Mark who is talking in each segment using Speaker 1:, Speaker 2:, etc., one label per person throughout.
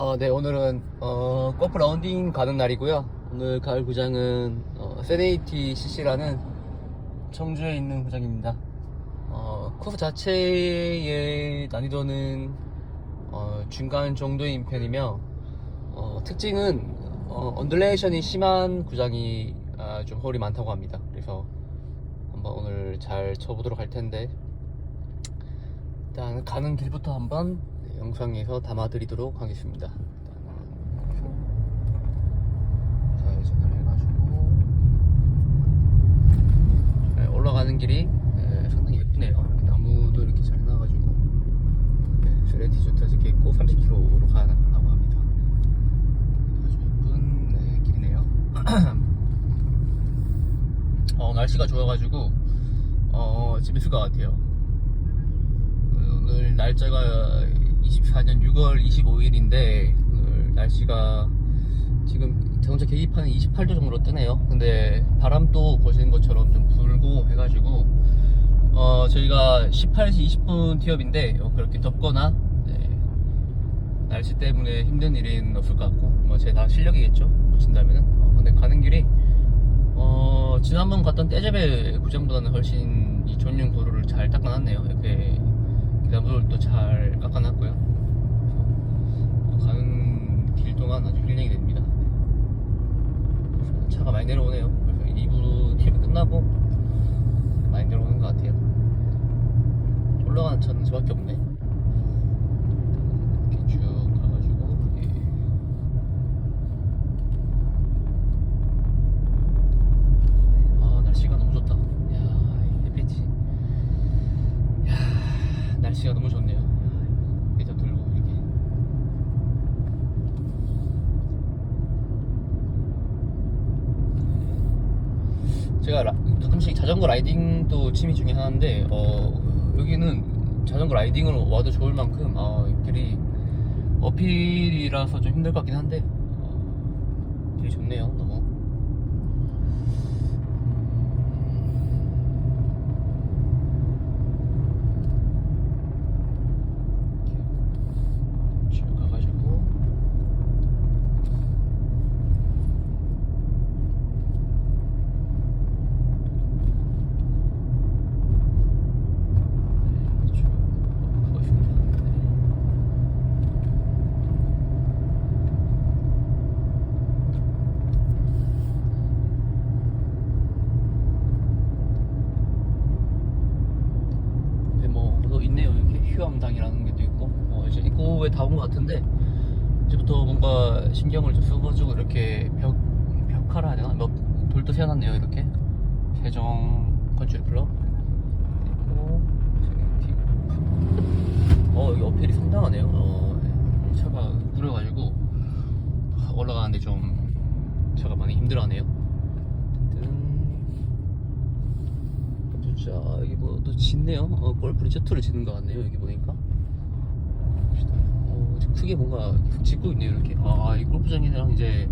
Speaker 1: 어, 네, 오늘은, 어, 골프 라운딩 가는 날이고요. 오늘 갈 구장은, 어, 세네이티 CC라는 청주에 있는 구장입니다. 어, 코스 자체의 난이도는, 어, 중간 정도인 편이며, 어, 특징은, 어, 언듈레이션이 심한 구장이, 아, 좀 홀이 많다고 합니다. 그래서, 한번 오늘 잘 쳐보도록 할 텐데, 일단 가는 길부터 한번 영상에서 담아드리도록 하겠습니다. 좌회전을 해가지고 네, 올라가는 길이 네, 상당히 예쁘네요. 이렇게 나무도 이렇게 잘 해놔가지고 네, 세레티 좋다 적혀 있고 30km로 가라고 합니다. 아주 예쁜 네, 길이네요. 어, 날씨가 좋아가지고 어, 재밌을 것 같아요. 오늘 날짜가 24년 6월 25일인데 오늘 날씨가 지금 자동차 계기판은 28도 정도로 뜨네요. 근데 바람도 보시는 것처럼 좀 불고 해가지고 어 저희가 18시 20분 티업인데 어, 그렇게 덥거나 네, 날씨 때문에 힘든 일은 없을 것 같고 뭐 제 다 실력이겠죠. 못 친다면은 어, 근데 가는 길이 어 지난번 갔던 떼제베 구장보다는 훨씬 이 전용 도로를 잘 닦아놨네요. 이렇게 계단들도 잘 깎아놨고요. 그래서 가는 길 동안 아주 힐링이 됩니다. 차가 많이 내려오네요. 그래서 2부 팁이 끝나고 많이 내려오는 것 같아요. 올라가는 차는 저밖에 없네. 이렇게 쭉 가가지고 예. 아 날씨가 너무 좋다. 야 이 햇빛이. 야 날씨가 너무 좋네요. 일단 들고 이렇게. 제가 라- 가끔씩 자전거 라이딩도 취미 중에 하나인데 어, 여기는 자전거 라이딩으로 와도 좋을 만큼 아, 이 길이 어필이라서 좀 힘들 것 같긴 한데 어, 되게 좋네요 너무 쭉 가가지고 네, 쭉 가고 있습니다. 네. 네, 뭐, 또 있네요. 이렇게 휴암당이라는 게 또 있고, 뭐, 이제 입구에 다 온 것 같은데, 이제부터 뭔가 신경을 좀 써가지고, 이렇게 벽, 해야 되나? 몇, 돌도 세워놨네요, 이렇게. 세정 컨츄리 클럽. 어, 여기 어필이 상당하네요. 어, 네. 차가 구려가지고, 올라가는데 좀, 차가 많이 힘들어하네요. 진짜 이게 뭐또 짓네요. 어, 골프 리조트를 짓는 것 같네요. 여기 보니까. 크게 뭔가 짓고 있네요. 이렇게. 아, 이 골프장이랑 이제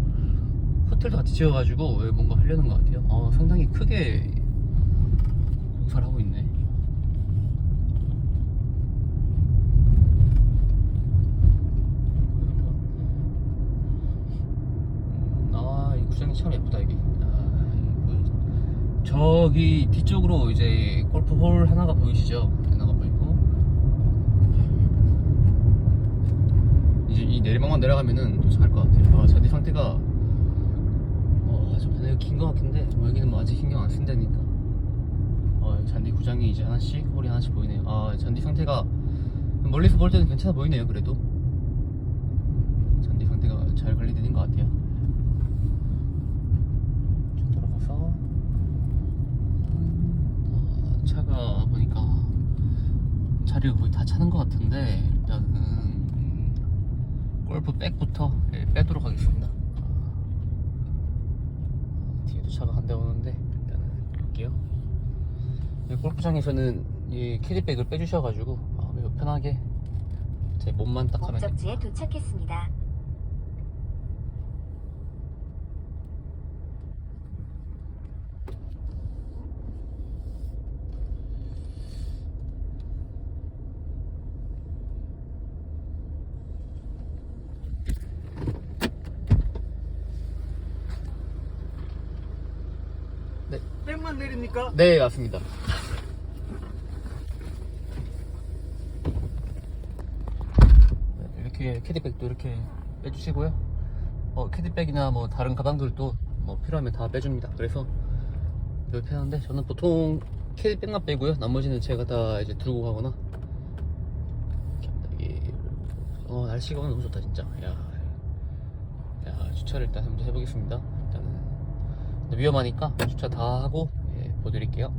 Speaker 1: 호텔도 같이 지어가지고 왜 뭔가 하려는 것 같아요. 어, 상당히 크게 공사를 하고 있네. 음, 아, 이 구장이 참 예쁘다 이게. 아, 저기 뒤쪽으로 이제 골프홀 하나가 보이시죠? 하나가 보이고 이제 이 내리막만 내려가면은 도착할 것 같아요. 아, 잔디 상태가 어, 좀 잔디가 긴것 같은데 뭐 여기는 뭐 아직 신경 안 쓴다니까. 어, 잔디 구장이 이제 하나씩 홀이 하나씩 보이네요. 아, 잔디 상태가 멀리서 볼 때는 괜찮아 보이네요. 그래도 잔디 상태가 잘 관리되는 것 같아요. 쭉 돌아가서 어, 차가 보니까 자리가 거의 다 차는 것 같은데 일단은 골프 백부터 예, 빼도록 하겠습니다. 어, 뒤에도 차가 한 대 오는데 일단은 볼게요. 이 골프장에서는 이 캐디백을 빼주셔가지고 아, 매우 편하게 제 몸만 딱 하면 됩니다.
Speaker 2: 목적지에 도착했습니다. 차량 내립니까?
Speaker 1: 네, 맞습니다. 네, 이렇게 캐디백도 이렇게 빼주시고요. 어, 캐디백이나 뭐 다른 가방들도 뭐 필요하면 다 빼줍니다. 그래서 이렇게 하는데 저는 보통 캐디백만 빼고요. 나머지는 제가 다 이제 들고 가거나. 어, 날씨가 오늘 너무 좋다 진짜. 야, 야 주차를 일단 한번 해보겠습니다. 위험하니까 주차 다 하고 예, 보여드릴게요.